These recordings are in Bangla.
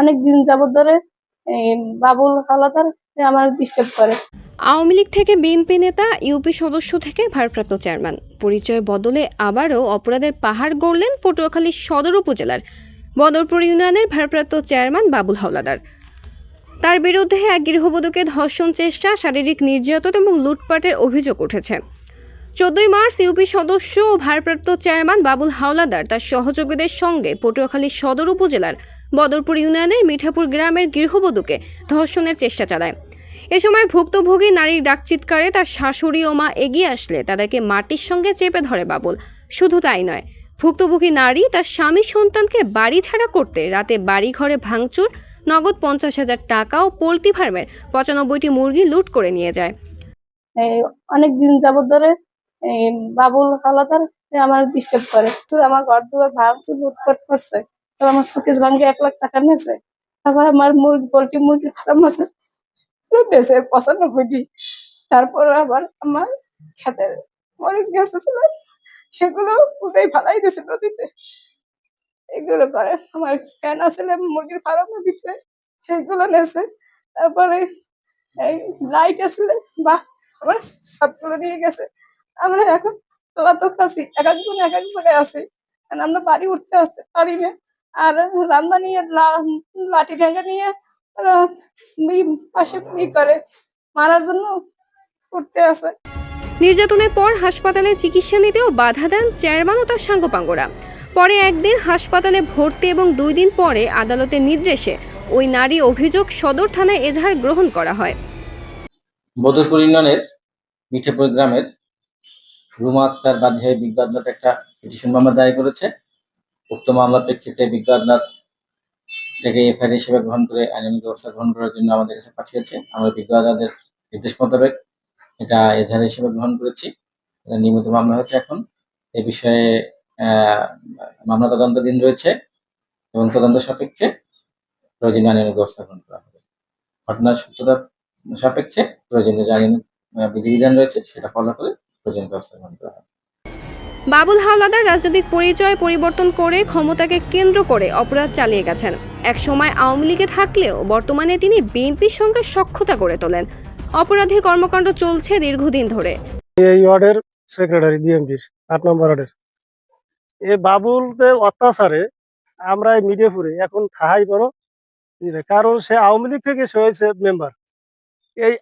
অনেক দিন যাবত ধরে বাবুল হাওলাদার আমার ডিস্টার্ব করে। আওয়ামী লীগ থেকে বিএনপি নেতা, ইউপি সদস্য থেকে ভারপ্রাপ্ত চেয়ারম্যান। পরিচয় বদলে আবারও অপরাধের পাহাড় গড়লেন পটুয়াখালী সদর উপজেলার বদরপুর ইউনিয়নের ভারপ্রাপ্ত চেয়ারম্যান বাবুল হাওলাদার তার বিরুদ্ধে এক গৃহবধূকে ধর্ষণ চেষ্টা, শারীরিক নির্যাতন এবং লুটপাটের অভিযোগ উঠেছে। চোদ্দই মার্চ ইউপি সদস্য ও ভারপ্রাপ্ত চেয়ারম্যান বাবুল হাওলাদার তার সহযোগীদের সঙ্গে পটুয়াখালী সদর উপজেলার বদরপুর ইউনিয়নের মিঠাপুর গ্রামের গৃহবধূকে ধর্ষণের চেষ্টা চালায়। এ সময় ভুক্তভোগী নারীর ডাকচিৎকারে তার শাশুড়ি ও মা এগিয়ে আসলে, তাদেরকে মাটির সঙ্গে চেপে ধরে বাবুল। শুধু তাই নয়, ভুক্তভোগী নারী তার স্বামী সন্তানকে বাড়ি ছাড়া করতে রাতে বাড়ি ঘরে ভাঙচুর, নগদ পঞ্চাশ হাজার টাকা ও পোলট্রি ফার্মের পঁচানব্বইটি মুরগি লুট করে নিয়ে যায়। অনেক দিন যাবত ধরে বাবুল হাওলাদার আমার ডিস্টার্ব করে। আমার ঘর দুয়ার ভাঙচুর, লুটপাট করছে। তারপর আমার সুকেশ ভাঙ্গে এক লাখ টাকা নিয়েছে। তারপর আমার মুরগি, পোলট্রি মুরগি ফার্ম আছে দিয়েছে পঁচানব্বইটি। তারপর আবার আমার খেতের মরিচ গাছ ছিল, সেগুলো উঠেই ফালাই দিয়েছে নদীতে। এগুলো করে আমার ফ্যান আসলে মুরগির ফার্মের ভিতরে, সেগুলো নেছে তারপরে এই লাইট আসলে বা আমার সবগুলো নিয়ে গেছে। আমরা এখন তোলাতক আছি, এক একজন এক এক জায়গায় আছি। কারণ আমরা বাড়ি উঠতে আসতে পারি না। আর রান্না নিয়ে লা- লাঠি ঠেঙ্গা নিয়ে পাশে ই করে। মারার জন্য করতে আসে। নির্যাতনের পর হাসপাতালে চিকিৎসা নিতেও বাধা দেন চেয়ারম্যান ও তার সাঙ্গপাঙ্গরা। পরে একদিন হাসপাতালে ভর্তি এবং দুই দিন পরে আদালতের নির্দেশে ওই নারী অভিযোগ সদর থানায় এজাহার গ্রহণ করা হয়। বদরপুর ইউনিয়নের মিঠেপুর গ্রামের রুমা আক্তার বাদী বিজ্ঞ একটা পিটিশন মামলা দায়ের করেছে। উক্ত মামলার প্রেক্ষিতে বিজ্ঞ আদালত থেকে এফআইআর হিসেবে গ্রহণ করে আইনানুগ ব্যবস্থা গ্রহণ করার জন্য আমাদের কাছে পাঠিয়েছে। আমরা বিজ্ঞ আদালতের নির্দেশ মোতাবেক এটা এজাহার হিসেবে গ্রহণ করেছি। নিয়মিত মামলা হচ্ছে এখন। এ বিষয়ে মামলা তদন্তাধীন রয়েছে এবং তদন্ত সাপেক্ষে প্রয়োজনীয় আইনানুগ ব্যবস্থা গ্রহণ করা হবে। ঘটনার সত্যতা সাপেক্ষে প্রয়োজনীয় যে আহ, বিধিবিধান রয়েছে সেটা ফলো করে প্রয়োজনীয় ব্যবস্থা গ্রহণ করা হবে। বাবুল হাওলাদার রাজনৈতিক পরিচয় পরিবর্তন করে ক্ষমতাকে কেন্দ্র করে অপরাধ চালিয়ে গেছেন। এক সময় আওয়ামী লীগে থাকলেও বর্তমানে তিনি বিএনপির সঙ্গে সক্ষতা গড়ে তোলেন। অপরাধী কর্মকাণ্ড চলছে দীর্ঘদিন ধরে। এই ওয়ার্ডের সেক্রেটারি বিএনপির আট নম্বর ওয়ার্ডের। এই বাবুলকে অত্যাচারে আমরা মিডিয়াপুরে এখন খাহাই ইয়ে, কারণ সে আওয়ামী লীগ থেকে সে হয়েছে মেম্বার। এই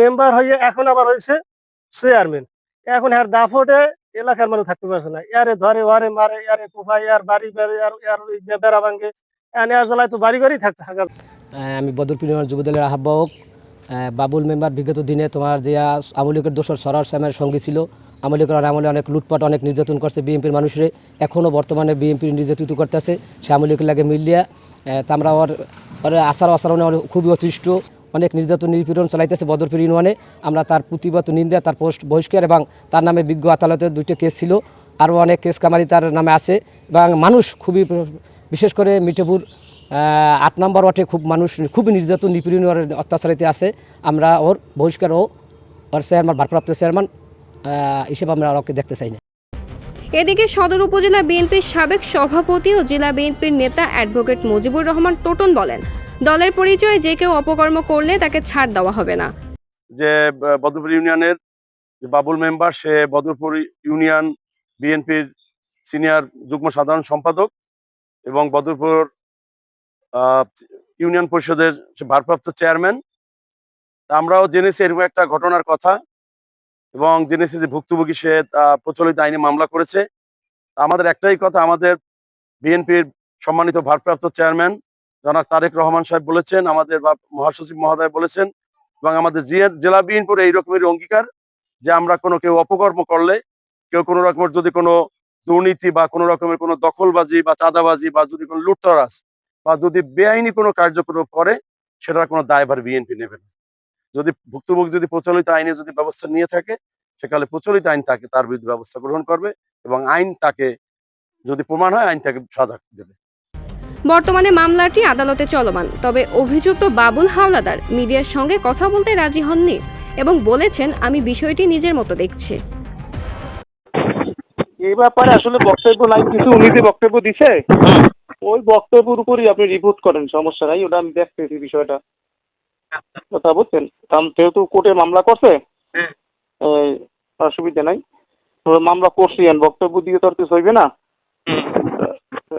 মেম্বার হয়ে এখন আবার হয়েছে চেয়ারম্যান এখন আর দাফটে এলাকার মানুষ থাকতে পারছে না। ইয়ারে ধরে ওয়ারে মারে ইয়ারে কোফায় ইয়ার বাড়ি বেড়ে ইয়ার ইয়ার বেড়া ভাঙ্গে এনে আর জ্বালায় তো বাড়ি বাড়ি থাকতে থাকা আমি বদরপুর ইউনিয়ন যুবদলের আহ্বায়ক। আহ, বাবুল মেম্বার বিগত দিনে তোমার যে আমলিকের দোসর সরার শ্যামের সঙ্গী ছিল আমলিকের আমলে অনেক লুটপাট অনেক নির্যাতন করছে বিএনপির মানুষরে। এখনও বর্তমানে বিএনপি নির্যাতিত করতেছে সে আমলিকের লাগে তা আমরা ওর আচার আচরণে খুবই অতিষ্ঠ। অনেক নির্যাতন নিপীড়ন চালাইতেছে বদরপুর ইউনিয়নে। আমরা তার প্রতিবাদ নিন্দা, তার পোস্ট বহিষ্কার এবং তার নামে বিজ্ঞ আদালতে দুইটা কেস ছিল। আরও অনেক কেস কামারি তার নামে আছে এবং মানুষ খুবই বিশেষ করে মিঠেপুর আট নম্বর ওয়ার্ডে খুব মানুষ, খুবই নির্যাতন নিপীড়ন অত্যাচারিতে আছে। আমরা ওর বহিষ্কার ও ওর চেয়ারম্যান, ভারপ্রাপ্ত চেয়ারম্যান হিসেবে আমরা ওকে দেখতে চাই না। এদিকে সদর উপজেলা বিএনপির সাবেক সভাপতি ও জেলা বিএনপির নেতা অ্যাডভোকেট মুজিবুর রহমান টোটন বলেন দলের পরিচয়ে, যে কেউ অপকর্ম করলে তাকে ছাড় দেওয়া হবে না। যে বদরপুর ইউনিয়নের যে বাবুল মেম্বার, সে বদরপুর ইউনিয়ন বিএনপির সিনিয়র যুগ্ম সাধারণ সম্পাদক এবং বদরপুর ইউনিয়ন পরিষদের ভারপ্রাপ্ত চেয়ারম্যান। আমরাও জেনেছি এরকম একটা ঘটনার কথা এবং জেনেছি যে ভুক্তভোগী সে প্রচলিত আইনে মামলা করেছে। আমাদের একটাই কথা, আমাদের বিএনপির সম্মানিত ভারপ্রাপ্ত চেয়ারম্যান জনাব তারেক রহমান সাহেব বলেছেন, আমাদের মহাসচিব মহোদয় বলেছেন এবং আমাদের জেলা বিএনপুর এই রকমের অঙ্গীকার যে আমরা কোনো কেউ অপকর্ম করলে, কেউ কোনো রকমের যদি কোনো দুর্নীতি বা কোনো রকমের কোনো দখলবাজি বা চাঁদাবাজি বা যদি কোনো লুটতরাজ বা যদি বেআইনি কোনো কার্যক্রম করে, সেটার কোনো দায়ভার বিএনপি নেবে না। যদি ভুক্তভোগী যদি প্রচলিত আইনে যদি ব্যবস্থা নিয়ে থাকে, সেকালে প্রচলিত আইন তাকে, তার বিরুদ্ধে ব্যবস্থা গ্রহণ করবে এবং আইন তাকে যদি প্রমাণ হয়, আইন তাকে সাজা দেবে। বর্তমানে মামলাটি আদালতে চলমান। তবে অভিযুক্ত বাবুল হাওলাদার মিডিয়ার সঙ্গে কথা বলতে রাজি হননি এবং বলেছেন আমি বিষয়টি নিজের মতো দেখছি। এই ব্যাপারে আসলে বক্তব্য নাই কিছু উনি যে বক্তব্য দিছে ওই বক্তব্যের উপরই আপনি রিপোর্ট করেন সমস্যা নাই ওটা আমি দেখতেছি বিষয়টা। কথা বুঝছেন কারণ যেহেতু কোর্টে মামলা করছে অসুবিধা নাই। মামলা করছি বক্তব্য দিয়ে তো আর কিছু হইবে না।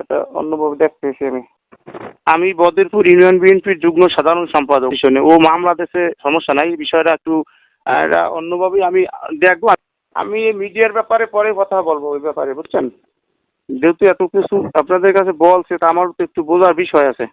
এটা অন্যভাবে দেখতেছি আমি। আমি বদরপুর ইউনিয়ন বিএনপির যুগ্ম সাধারণ সম্পাদক। পিছনে ও মামলা দেশে সমস্যা নাই এই বিষয়টা একটু অন্যভাবে আমি দেখব। আমি মিডিয়ার ব্যাপারে পরে কথা বলব ওই ব্যাপারে, বুঝছেন? যেহেতু এত কিছু আপনাদের কাছে বলছে, তা আমারও তো একটু বোঝার বিষয় আছে।